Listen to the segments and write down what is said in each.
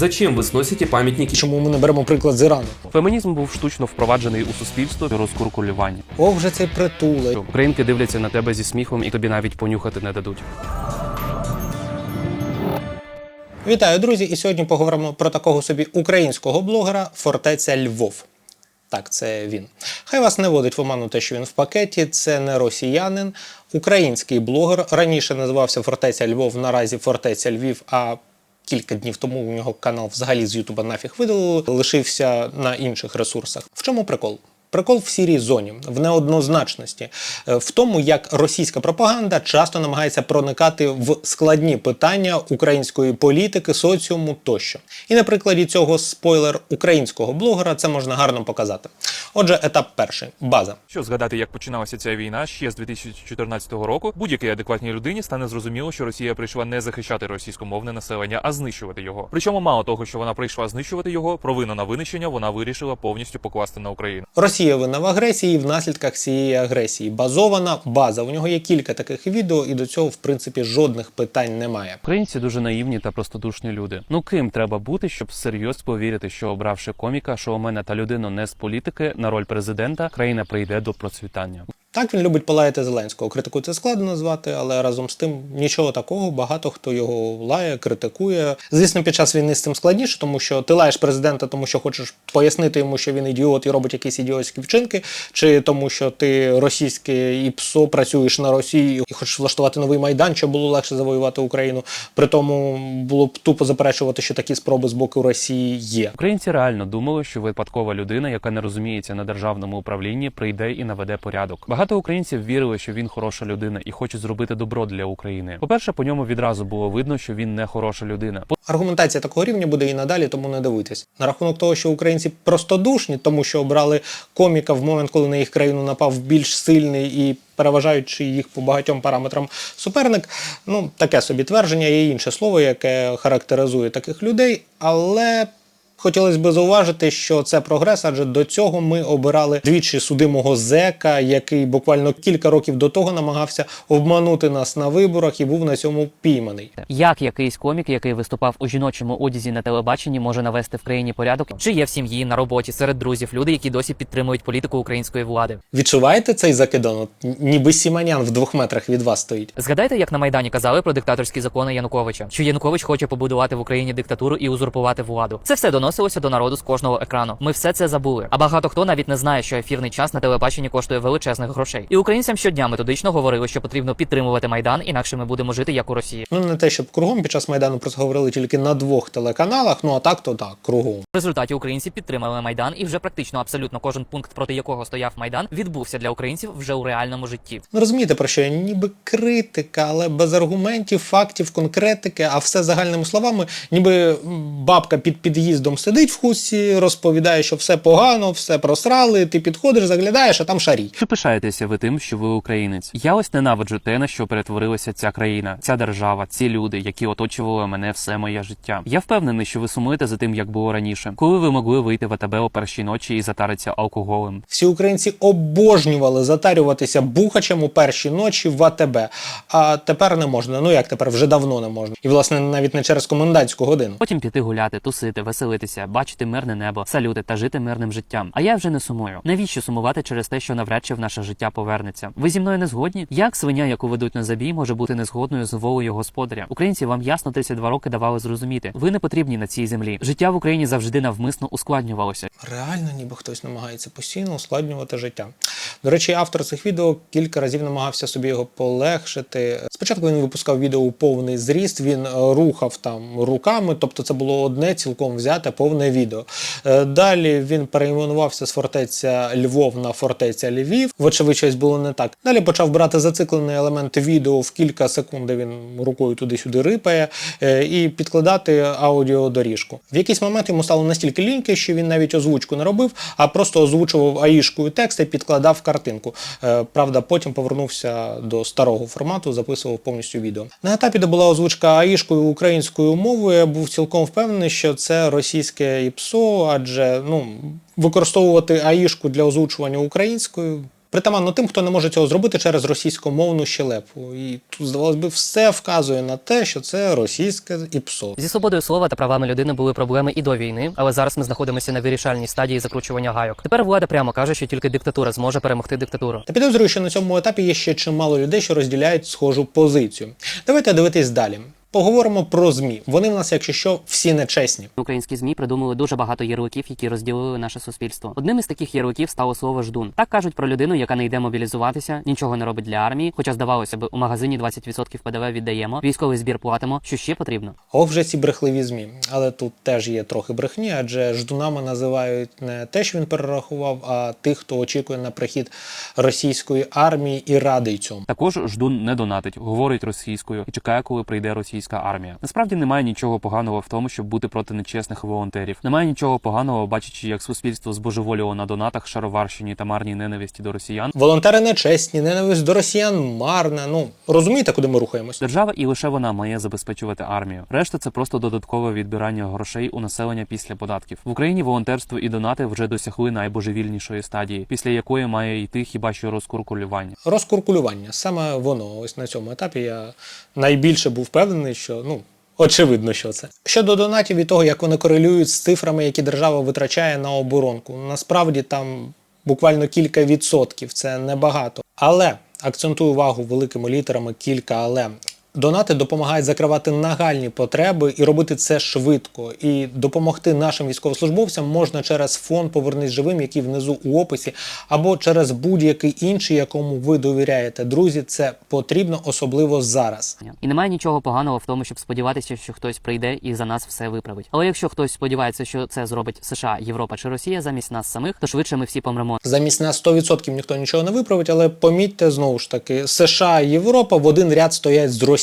Зачем вы сносите памятники? Чому ми не беремо приклад з Ірану? Фемінізм був штучно впроваджений у суспільство розкуркулювання. О, вже цей притуле. Українки дивляться на тебе зі сміхом і тобі навіть понюхати не дадуть. Вітаю, друзі! І сьогодні поговоримо про такого собі українського блогера Фортеця Львов. Так, це він. Хай вас не водить в оману те, що він в пакеті. Це не росіянин, український блогер. Раніше називався Фортеця Львов, наразі Фортеця Львів. А кілька днів тому у нього канал взагалі з Ютуба нафіг видалили, лишився на інших ресурсах. В чому прикол? Прикол в сірій зоні, в неоднозначності, е, в тому, як російська пропаганда часто намагається проникати в складні питання української політики, соціуму тощо. І на прикладі цього спойлер українського блогера це можна гарно показати. Отже, етап перший база. Що згадати, як починалася ця війна ще з 2014 року, будь-якій адекватній людині стане зрозуміло, що Росія прийшла не захищати російськомовне населення, а знищувати його. Причому мало того, що вона прийшла знищувати його, провину на винищення вона вирішила повністю покласти на Україну. Росія винна в агресії в наслідках цієї агресії. Базована база. У нього є кілька таких відео, і до цього, в принципі, жодних питань немає. Українці дуже наївні та простодушні люди. Ну ким треба бути, щоб всерйоз повірити, що обравши коміка, шоумена та людину не з політики на роль президента, країна прийде до процвітання. Так він любить полаяти Зеленського. Критику це складно назвати, але разом з тим нічого такого. Багато хто його лає, критикує. Звісно, під час війни з цим складніше, тому що ти лаєш президента, тому що хочеш пояснити йому, що він ідіот і робить якісь ідіотські вчинки, чи тому, що ти російське ІПСО працюєш на Росії і хочеш влаштувати новий майдан, щоб було легше завоювати Україну. При тому було б тупо заперечувати, що такі спроби з боку Росії є. Українці реально думали, що випадкова людина, яка не розуміється на державному управлінні, прийде і наведе порядок. Багато українців вірили, що він хороша людина і хоче зробити добро для України. По-перше, по ньому відразу було видно, що він не хороша людина. Аргументація такого рівня буде і надалі, тому не дивитись. На рахунок того, що українці простодушні, тому що обрали коміка в момент, коли на їх країну напав більш сильний і переважаючи їх по багатьом параметрам суперник. Ну, таке собі твердження, є інше слово, яке характеризує таких людей, але. Хотілося б зауважити, що це прогрес, адже до цього ми обирали двічі судимого зека, який буквально кілька років до того намагався обманути нас на виборах і був на цьому пійманий. Як якийсь комік, який виступав у жіночому одязі на телебаченні, може навести в країні порядок? Чи є в сім'ї на роботі серед друзів люди, які досі підтримують політику української влади? Відчуваєте цей закидон? Ніби Сіманян в двох метрах від вас стоїть. Згадайте, як на майдані казали про диктаторські закони Януковича, що Янукович хоче побудувати в Україні диктатуру і узурпувати владу. Це все доносилося до народу з кожного екрану. Ми все це забули. А багато хто навіть не знає, що ефірний час на телебаченні коштує величезних грошей. І українцям щодня методично говорили, що потрібно підтримувати майдан, інакше ми будемо жити як у Росії. Ну не те, щоб кругом під час майдану про це говорили тільки на двох телеканалах. Ну а так, то так, кругом. В результаті українці підтримали майдан, і вже практично абсолютно кожен пункт, проти якого стояв майдан, відбувся для українців вже у реальному житті. Ну розумієте про що? Ніби критика, але без аргументів, фактів, конкретики, а все загальними словами, ніби бабка під під'їздом сидить в хустці, розповідає, що все погано, все просрали. Ти підходиш, заглядаєш, а там шарій. Чи пишаєтеся ви тим, що ви українець? Я ось ненавиджу те, на що перетворилася ця країна, ця держава, ці люди, які оточували мене все моє життя. Я впевнений, що ви сумуєте за тим, як було раніше, коли ви могли вийти в АТБ о першій ночі і затаритися алкоголем. Всі українці обожнювали затарюватися бухачем у перші ночі в АТБ. А тепер не можна. Ну як тепер вже давно не можна. І власне навіть не через комендантську годину. Потім піти гуляти, тусити, веселитися, бачити мирне небо, салюти та жити мирним життям. А я вже не сумую. Навіщо сумувати через те, що навряд чи в наше життя повернеться? Ви зі мною не згодні? Як свиня, яку ведуть на забій, може бути незгодною з волею господаря? Українці вам ясно 32 роки давали зрозуміти. Ви не потрібні на цій землі. Життя в Україні завжди навмисно ускладнювалося. Реально, ніби хтось намагається постійно ускладнювати життя. До речі, автор цих відео кілька разів намагався собі його полегшити. Спочатку він випускав відео у повний зріст, він е, рухав там руками, тобто це було одне цілком взяте повне відео. Е, Далі він перейменувався з фортеця Львов на фортеця Львів. Вочевидь, щось було не так. Далі почав брати зациклений елемент відео в кілька секунд, він рукою туди-сюди рипає, е, і підкладати аудіодоріжку. В якийсь момент йому стало настільки ліньки, що він навіть озвучку не робив, а просто озвучував аїшкою текст і підкладав картинку. Е, Правда, потім повернувся до старого формату, записував повністю відео. На етапі, де була озвучка аїшкою українською мовою, я був цілком впевнений, що це російське ІПСО, адже ну використовувати аїшку для озвучування українською. Притаманно тим, хто не може цього зробити через російськомовну щелепу. І тут, здавалось би, все вказує на те, що це російське ІПСО. Зі свободою слова та правами людини були проблеми і до війни, але зараз ми знаходимося на вирішальній стадії закручування гайок. Тепер влада прямо каже, що тільки диктатура зможе перемогти диктатуру. Та підозрюю, що на цьому етапі є ще чимало людей, що розділяють схожу позицію. Давайте дивитись далі. Поговоримо про ЗМІ. Вони в нас, якщо що, всі нечесні. Українські змі придумали дуже багато ярликів, які розділили наше суспільство. Одним із таких ярликів стало слово ждун. Так кажуть про людину, яка не йде мобілізуватися, нічого не робить для армії. Хоча здавалося б, у магазині 20% ПДВ віддаємо, військовий збір платимо. Що ще потрібно? Ох, вже ці брехливі ЗМІ. Але тут теж є трохи брехні, адже ждунами називають не те, що він перерахував, а тих, хто очікує на прихід російської армії і радий цьому. Також ждун не донатить, говорить російською і чекає, коли прийде російська армія. Насправді немає нічого поганого в тому, щоб бути проти нечесних волонтерів. Немає нічого поганого, бачачи, як суспільство збожеволіло на донатах шароварщині та марній ненависті до росіян. Волонтери нечесні, ненависть до росіян марна. Ну розумієте, куди ми рухаємось? Держава і лише вона має забезпечувати армію. Решта це просто додаткове відбирання грошей у населення після податків. В Україні волонтерство і донати вже досягли найбожевільнішої стадії, після якої має йти хіба що розкуркулювання. Розкуркулювання. Саме воно ось на цьому етапі я найбільше був впевнений, що ну. Очевидно, що це щодо донатів і того, як вони корелюють з цифрами, які держава витрачає на оборонку. Насправді там буквально кілька відсотків, це небагато. Але акцентую увагу великими літерами кілька але. Донати допомагають закривати нагальні потреби і робити це швидко. І допомогти нашим військовослужбовцям можна через фонд Повернись живим, який внизу у описі, або через будь-який інший, якому ви довіряєте. Друзі, це потрібно особливо зараз. І немає нічого поганого в тому, щоб сподіватися, що хтось прийде і за нас все виправить. Але якщо хтось сподівається, що це зробить США, Європа чи Росія замість нас самих, то швидше ми всі помремо. Замість нас 100% ніхто нічого не виправить, але помітьте знову ж таки, США і Європа в один ряд стоять з Росією.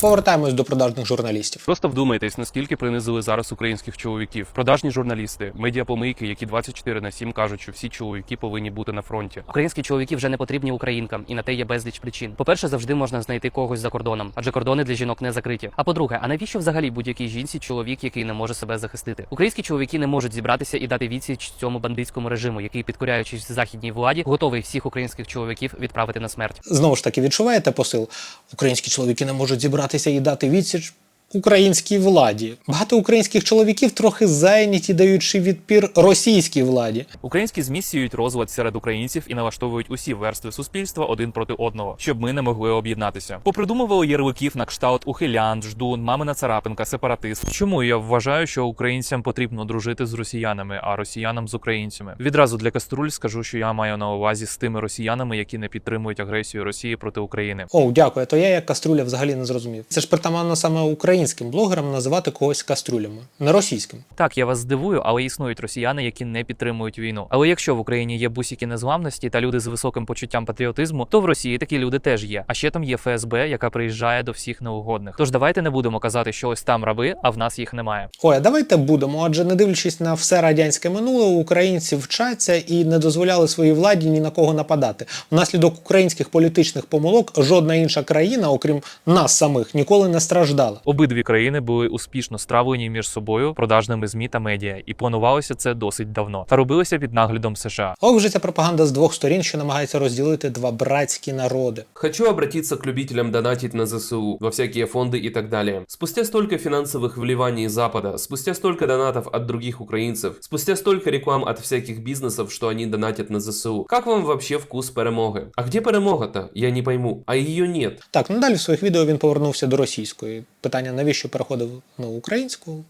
Повертаємось до продажних журналістів. Просто вдумайтесь, наскільки принизили зараз українських чоловіків. Продажні журналісти, медіапомийки, які 24 на 7 кажуть, що всі чоловіки повинні бути на фронті. Українські чоловіки вже не потрібні українкам, і на те є безліч причин. По-перше, завжди можна знайти когось за кордоном, адже кордони для жінок не закриті. А по-друге, а навіщо взагалі будь-якій жінці чоловік, який не може себе захистити? Українські чоловіки не можуть зібратися і дати відсіч цьому бандитському режиму, який, підкоряючись західній владі, готовий всіх українських чоловіків відправити на смерть. Знову ж таки, відчуваєте посил? Українські чоловіки не можуть зібратися і дати відсіч українській владі. Багато українських чоловіків трохи зайняті, даючи відпір російській владі. Українські змі сіють розлад серед українців і налаштовують усі верстви суспільства один проти одного, щоб ми не могли об'єднатися. Попридумували ярликів на кшталт ухилян, ждун, мамина царапинка, сепаратист. Чому я вважаю, що українцям потрібно дружити з росіянами, а росіянам з українцями? Відразу для каструль скажу, що я маю на увазі з тими росіянами, які не підтримують агресію Росії проти України. О, дякую. То я як каструля взагалі не зрозумів. Це ж притаманно саме українським блогерам називати когось каструлями, не російським. Так, я вас здивую, але існують росіяни, які не підтримують війну. Але якщо в Україні є бусіки незламності та люди з високим почуттям патріотизму, то в Росії такі люди теж є. А ще там є ФСБ, яка приїжджає до всіх неугодних. Тож давайте не будемо казати, що ось там раби, а в нас їх немає. Ой, а давайте будемо, адже не дивлячись на все радянське минуле, українці вчаться і не дозволяли своїй владі ні на кого нападати. Внаслідок українських політичних помилок жодна інша країна, окрім нас самих, ніколи не страждала. Обидві країни були успішно стравлені між собою продажними змі та медіа, і планувалося це досить давно. Та робилося під наглядом США. Ох, вже ця пропаганда з двох сторін, що намагається розділити два братські народи. Хочу обратиться к любителям донатить на ЗСУ, во всякие фонды и так далее. Спустя столько финансовых вливаний Запада, спустя столько донатов от других украинцев, спустя столько реклам от всяких бизнесов, что они донатят на ЗСУ, как вам вообще вкус перемоги? А где перемога-то? Я не пойму. А ее нет. Так, ну далі в своїх відео він повернувся до російської. Питання, навіщо переходив на українську?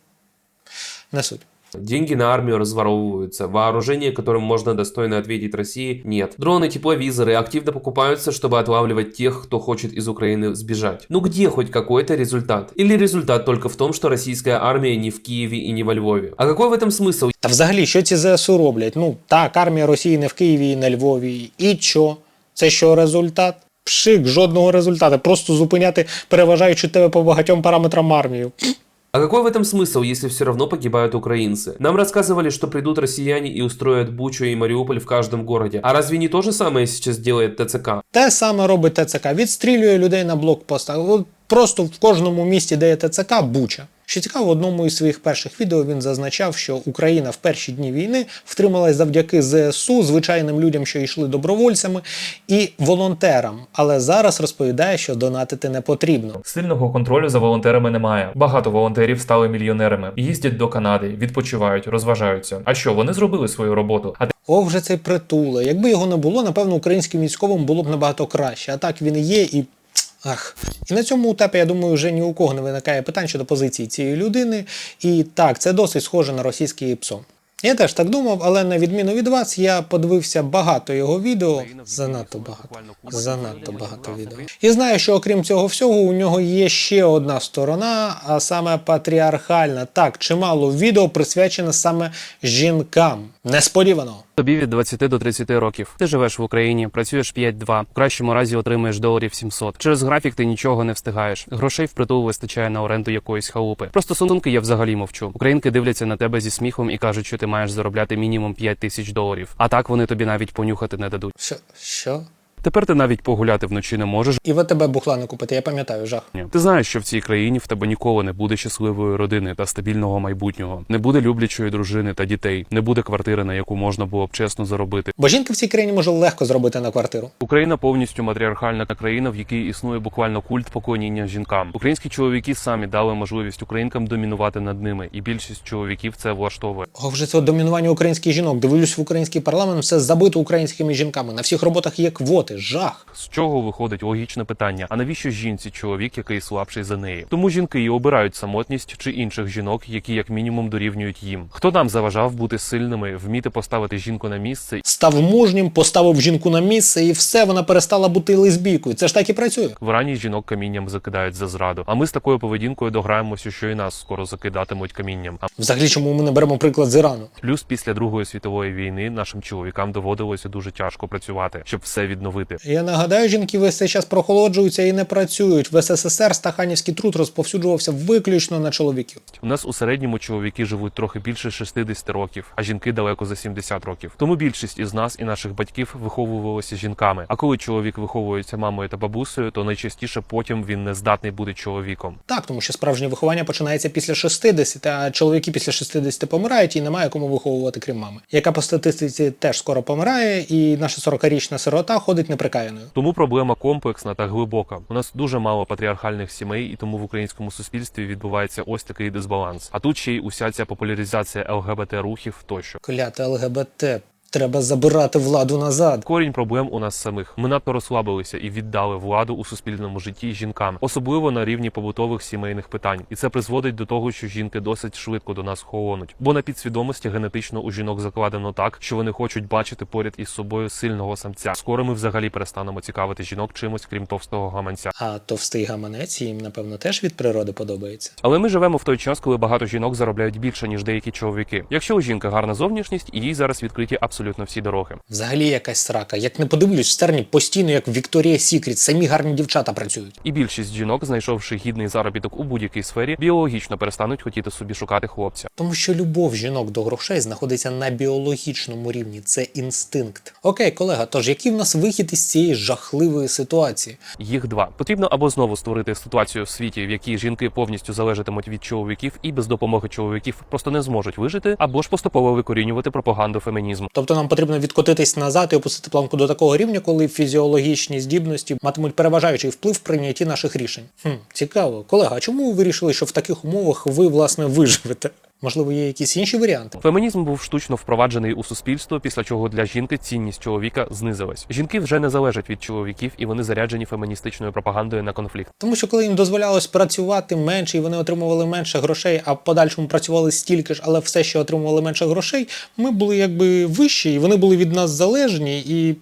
Не суть. Деньги на армию разворовываются, вооружение, которым можно достойно ответить России, нет. Дроны, тепловизоры активно покупаются, чтобы отлавливать тех, кто хочет из Украины сбежать. Ну где хоть какой-то результат? Или результат только в том, что российская армия не в Киеве и не во Львове? А какой в этом смысл? Та взагалі, що ці ЗСУ роблять? Ну, так, армія Росії не в Києві і на Львові. І що? Це що результат? Пшик, жодного результату. Просто зупиняти переважаючи тебе по багатьом параметрам армію. А какой в этом смысл, если все равно погибают украинцы? Нам рассказывали, что придут россияне и устроят Бучу и Мариуполь в каждом городе. А разве не то же самое сейчас делает ТЦК? Те саме робить ТЦК. Відстрілює людей на блокпостах. От просто в кожному місті, де є ТЦК, буча. Що цікаво, в одному із своїх перших відео він зазначав, що Україна в перші дні війни втрималась завдяки ЗСУ, звичайним людям, що йшли добровольцями, і волонтерам. Але зараз розповідає, що донатити не потрібно. Сильного контролю за волонтерами немає. Багато волонтерів стали мільйонерами, їздять до Канади, відпочивають, розважаються. А що вони зробили свою роботу? А О, вже цей притуле. Якби його не було, напевно, українським військовим було б набагато краще. А так він і є і. Ах, і на цьому етапі, я думаю, вже ні у кого не виникає питань щодо позиції цієї людини. І так, це досить схоже на російський ПСО. Я теж так думав, але на відміну від вас, я подивився багато його відео. Занадто багато. Занадто багато відео. І знаю, що окрім цього всього, у нього є ще одна сторона, а саме патріархальна. Так, чимало відео присвячено саме жінкам. Несподівано. Тобі від 20 до 30 років. Ти живеш в Україні, працюєш 5-2, в кращому разі отримуєш доларів 700. Через графік ти нічого не встигаєш. Грошей впритул вистачає на оренду якоїсь халупи. Про стосунки я взагалі мовчу. Українки дивляться на тебе зі сміхом і кажуть, що ти маєш заробляти мінімум 5 тисяч доларів. А так вони тобі навіть понюхати не дадуть. Що? Що? Тепер ти навіть погуляти вночі не можеш. І ви тебе бухла не купити, я пам'ятаю жах. Ні. Ти знаєш, що в цій країні в тебе ніколи не буде щасливої родини та стабільного майбутнього, не буде люблячої дружини та дітей, не буде квартири, на яку можна було б чесно заробити. Бо жінки в цій країні може легко зробити на квартиру. Україна повністю матріархальна країна, в якій існує буквально культ поклоніння жінкам. Українські чоловіки самі дали можливість українкам домінувати над ними, і більшість чоловіків це влаштовує. О, вже це домінування українських жінок. Дивлюсь в український парламент, все забито українськими жінками. На всіх роботах є квоти. Жах. З чого виходить логічне питання: а навіщо жінці чоловік, який слабший за неї? Тому жінки і обирають самотність чи інших жінок, які як мінімум дорівнюють їм. Хто нам заважав бути сильними, вміти поставити жінку на місце Став мужнім, поставив жінку на місце, і все, вона перестала бути лесбійкою. Це ж так і працює. В рані жінок камінням закидають за зраду. А ми з такою поведінкою дограємося, що і нас скоро закидатимуть камінням. А Взагалі, чому ми не беремо приклад з Ірану? плюс після Другої світової війни нашим чоловікам доводилося дуже тяжко працювати, щоб все відновити. Я нагадаю, жінки весь цей час прохолоджуються і не працюють. В СССР стаханівський труд розповсюджувався виключно на чоловіків. У нас у середньому чоловіки живуть трохи більше 60 років, а жінки далеко за 70 років. Тому більшість із нас і наших батьків виховувалися жінками. А коли чоловік виховується мамою та бабусею, то найчастіше потім він не здатний бути чоловіком. Так, тому що справжнє виховання починається після 60, а чоловіки після 60 помирають і немає кому виховувати, крім мами, яка по статистиці теж скоро помирає, і наша 40-річна сирота ходить неприкаяною. Тому проблема комплексна та глибока. У нас дуже мало патріархальних сімей, і тому в українському суспільстві відбувається ось такий дисбаланс. А тут ще й уся ця популяризація ЛГБТ рухів тощо. Кляте ЛГБТ. Треба забирати владу назад. Корінь проблем у нас самих. Ми надто розслабилися і віддали владу у суспільному житті жінкам, особливо на рівні побутових сімейних питань. І це призводить до того, що жінки досить швидко до нас холонуть. Бо на підсвідомості генетично у жінок закладено так, що вони хочуть бачити поряд із собою сильного самця. Скоро ми взагалі перестанемо цікавити жінок чимось, крім товстого гаманця. А товстий гаманець їм, напевно, теж від природи подобається. Але ми живемо в той час, коли багато жінок заробляють більше ніж деякі чоловіки. Якщо у жінки гарна зовнішність, їй зараз відкриті абсолютно всі дороги. Взагалі якась срака. Як не подивлюсь, в стерні постійно, як Вікторія Сікріт, самі гарні дівчата працюють. І більшість жінок, знайшовши гідний заробіток у будь-якій сфері, біологічно перестануть хотіти собі шукати хлопця. Тому що любов жінок до грошей знаходиться на біологічному рівні. Це інстинкт. Окей, колега, тож який в нас вихід із цієї жахливої ситуації? Їх два потрібно або знову створити ситуацію в світі, в якій жінки повністю залежатимуть від чоловіків і без допомоги чоловіків просто не зможуть вижити, або ж поступово викорінювати пропаганду фемінізму. Тобто нам потрібно відкотитись назад і опустити планку до такого рівня, коли фізіологічні здібності матимуть переважаючий вплив в прийнятті наших рішень. Хм, цікаво, колега, а чому ви вирішили, що в таких умовах ви власне виживете? Можливо, є якісь інші варіанти? Фемінізм був штучно впроваджений у суспільство, після чого для жінки цінність чоловіка знизилась. Жінки вже не залежать від чоловіків, і вони заряджені феміністичною пропагандою на конфлікт. Тому що коли їм дозволялось працювати менше, і вони отримували менше грошей, а в подальшому працювали стільки ж, але все ще отримували менше грошей, ми були якби вищі, і вони були від нас залежні і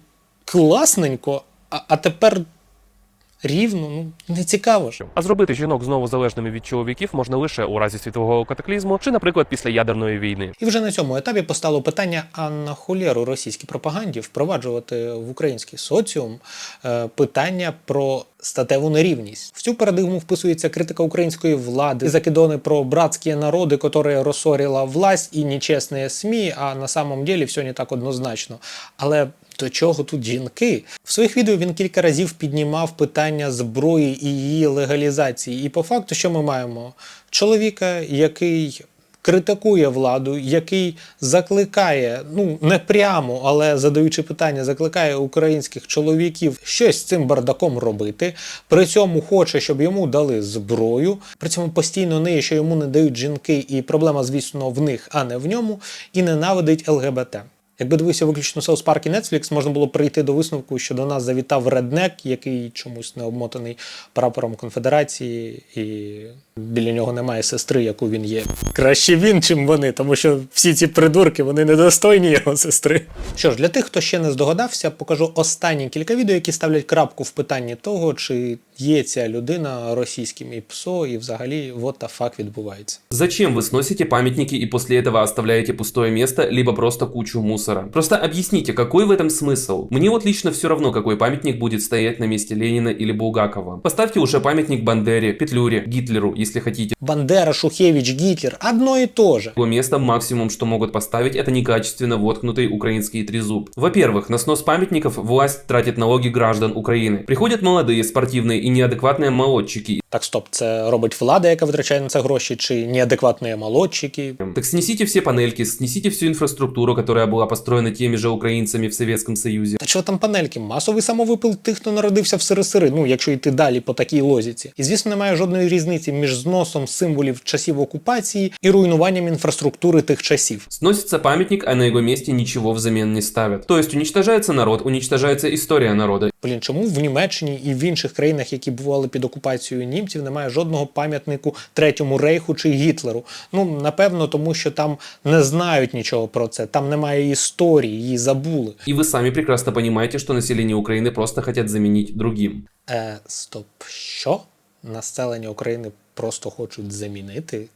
класненько. А, а тепер рівно, ну не цікаво ж. А зробити жінок знову залежними від чоловіків можна лише у разі світового катаклізму чи, наприклад, після ядерної війни. І вже на цьому етапі постало питання: а на холєру російській пропаганді впроваджувати в український соціум е, питання про статеву нерівність. В цю парадигму вписується критика української влади, і закидони про братські народи, які розсорила власть і нечесні СМІ, а на самом деле все не так однозначно. Але До чого тут жінки? В своїх відео він кілька разів піднімав питання зброї і її легалізації. І по факту, що ми маємо? Чоловіка, який критикує владу, який закликає, ну не прямо, але задаючи питання, закликає українських чоловіків щось з цим бардаком робити. При цьому хоче, щоб йому дали зброю. При цьому постійно неє, що йому не дають жінки, і проблема, звісно, в них, а не в ньому, і ненавидить ЛГБТ. Якби дивився виключно South Park і Netflix, можна було прийти до висновку, що до нас завітав реднек, який чомусь не обмотаний прапором конфедерації, і біля нього немає сестри, яку він є. Краще він, чим вони, тому що всі ці придурки вони недостойні його сестри. Що ж, для тих, хто ще не здогадався, покажу останні кілька відео, які ставлять крапку в питанні того, чи є ця людина російським і ПСО, і взагалі what the fuck відбувається. Зачем вы сносите памятники и после этого оставляете пустое место, либо просто кучу мусора? Просто объясните, какой в этом смысл? Мне вот лично все равно, какой памятник будет стоять на месте Ленина или Булгакова. Поставьте уже памятник Бандере, Петлюре, Гитлеру, если хотите. Бандера, Шухевич, Гітлер одно і то же. Его место максимум, что могут поставить, это некачественно воткнутый украинский трезуб. Во-первых, на снос памятников власть тратит налоги граждан Украины. Приходят молодые, спортивные и неадекватные молодчики. Так, стоп, це робить влада, яка витрачає на це гроші, чи неадекватні молодчики. Так снесите все панельки, снесите всю инфраструктуру, которая была построена теми же украинцами в Советском Союзе. Та що там панельки? Масовий самовипил тих, хто народився в СРСР, ну якщо йти далі по такій лозіці. І звісно, немає жодної різниці між зносом символів часів окупації і руйнуванням інфраструктури тих часів. Сносится памятник, а на его месте ничего взамен не ставят. То есть уничтожается народ, уничтожается история народа. Блін, чому в Німеччині і в інших країнах, які бували під окупацією німців, немає жодного пам'ятнику третьому рейху чи Гітлеру? Ну напевно, тому що там не знають нічого про це, там немає історії, її забули. И вы сами прекрасно понимаете, что население Украины просто хотят заменить другим. Е, стоп, що? Населення України просто хочуть замінити?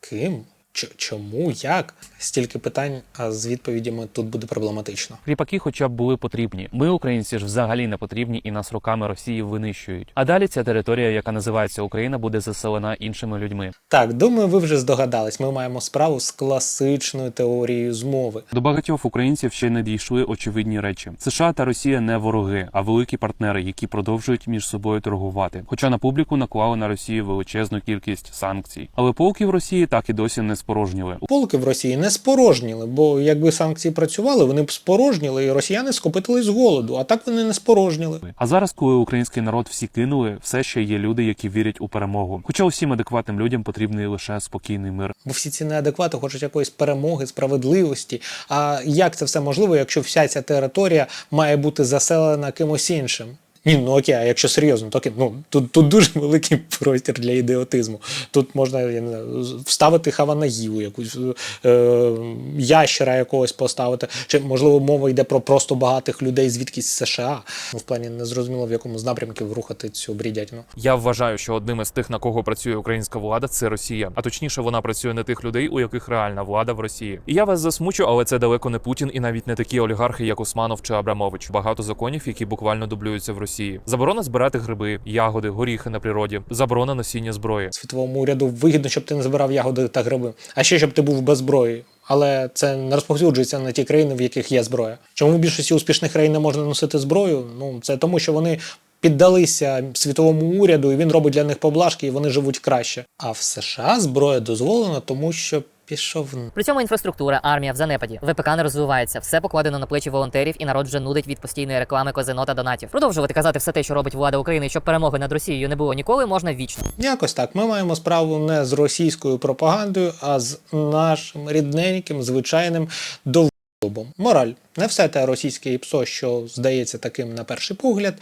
Ким? Чому? Як? Стільки питань, а з відповідями тут буде проблематично. Кріпаки, хоча б були потрібні. Ми, українці ж взагалі не потрібні і нас роками Росії винищують. А далі ця територія, яка називається Україна, буде заселена іншими людьми. Так, думаю, ви вже здогадались. Ми маємо справу з класичною теорією змови. До багатьох українців ще не дійшли очевидні речі. США та Росія не вороги, а великі партнери, які продовжують між собою торгувати. Хоча на публіку наклали на Росію величезну кількість санкцій. Але полки в Росії так і досі не спорожніли. Полки в Росії не спорожніли, бо якби санкції працювали, вони б спорожніли, і росіяни скопитили з голоду, а так вони не спорожніли. А зараз, коли український народ всі кинули, все ще є люди, які вірять у перемогу. Хоча усім адекватним людям потрібний лише спокійний мир. Бо всі ці неадеквати хочуть якоїсь перемоги, справедливості. А як це все можливо, якщо вся ця територія має бути заселена кимось іншим? Ні, ну окей, а якщо серйозно, то ну тут, тут дуже великий простір для ідіотизму. Тут можна я не знаю, вставити хаванагіву, якусь е, ящера якогось поставити. Чи можливо мова йде про просто багатих людей звідкись США? Ну, в плані не зрозуміло в якому з напрямків рухати цю брідятину. Я вважаю, що одним із тих, на кого працює українська влада, це Росія. А точніше, вона працює на тих людей, у яких реальна влада в Росії. І я вас засмучу, але це далеко не Путін і навіть не такі олігархи, як Усманов чи Абрамович. Багато законів, які буквально дублюються в Росії. Заборона збирати гриби, ягоди, горіхи на природі, заборона носіння зброї. світовому уряду вигідно, щоб ти не збирав ягоди та гриби, а ще щоб ти був без зброї. Але це не розповсюджується на ті країни, в яких є зброя. Чому в більшості успішних країн не можна носити зброю? Ну це тому, що вони піддалися світовому уряду, і він робить для них поблажки, і вони живуть краще. А в США зброя дозволена, тому що пішов При цьому інфраструктура, армія в занепаді. ВПК не розвивається, все покладено на плечі волонтерів, і народ вже нудить від постійної реклами казино та донатів. Продовжувати казати все те, що робить влада України, щоб перемоги над Росією не було ніколи, можна вічно. Якось так. Ми маємо справу не з російською пропагандою, а з нашим рідненьким, звичайним довбом. Мораль. Не все те російське ІПСО, що здається таким на перший погляд.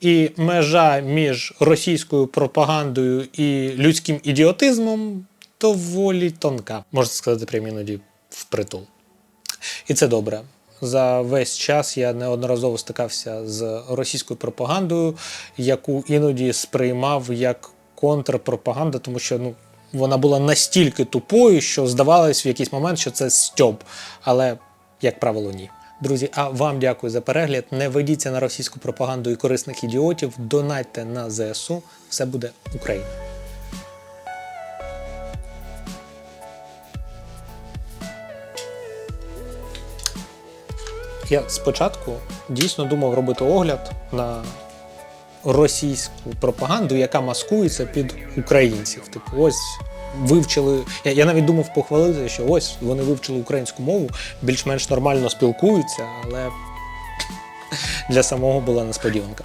І межа між російською пропагандою і людським ідіотизмом доволі тонка. Можна сказати, прямо іноді впритул. І це добре. За весь час я неодноразово стикався з російською пропагандою, яку іноді сприймав як контрпропаганда, тому що ну, вона була настільки тупою, що здавалось в якийсь момент, що це стьоб. Але, як правило, ні. Друзі, а вам дякую за перегляд. Не ведіться на російську пропаганду і корисних ідіотів. Донатьте на ЗСУ. Все буде Україна. Я спочатку дійсно думав робити огляд на російську пропаганду, яка маскується під українців. Типу, ось вивчили. Я, я навіть думав похвалити, що ось вони вивчили українську мову, більш-менш нормально спілкуються, але для самого була несподіванка.